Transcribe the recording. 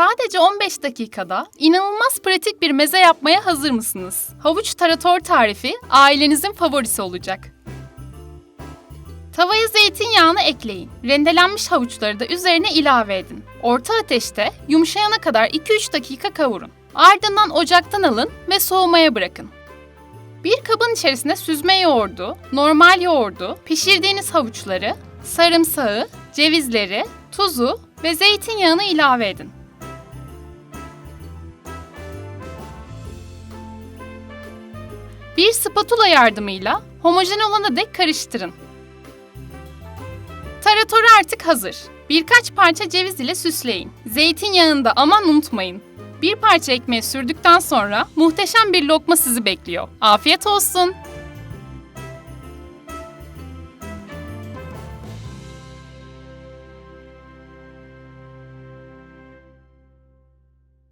Sadece 15 dakikada inanılmaz pratik bir meze yapmaya hazır mısınız? Havuç tarator tarifi ailenizin favorisi olacak. Tavaya zeytinyağını ekleyin. Rendelenmiş havuçları da üzerine ilave edin. Orta ateşte yumuşayana kadar 2-3 dakika kavurun. Ardından ocaktan alın ve soğumaya bırakın. Bir kabın içerisine süzme yoğurdu, normal yoğurdu, pişirdiğiniz havuçları, sarımsağı, cevizleri, tuzu ve zeytinyağını ilave edin. Bir spatula yardımıyla homojen olana dek karıştırın. Tarator artık hazır. Birkaç parça ceviz ile süsleyin. Zeytinyağını da aman unutmayın. Bir parça ekmeği sürdükten sonra muhteşem bir lokma sizi bekliyor. Afiyet olsun.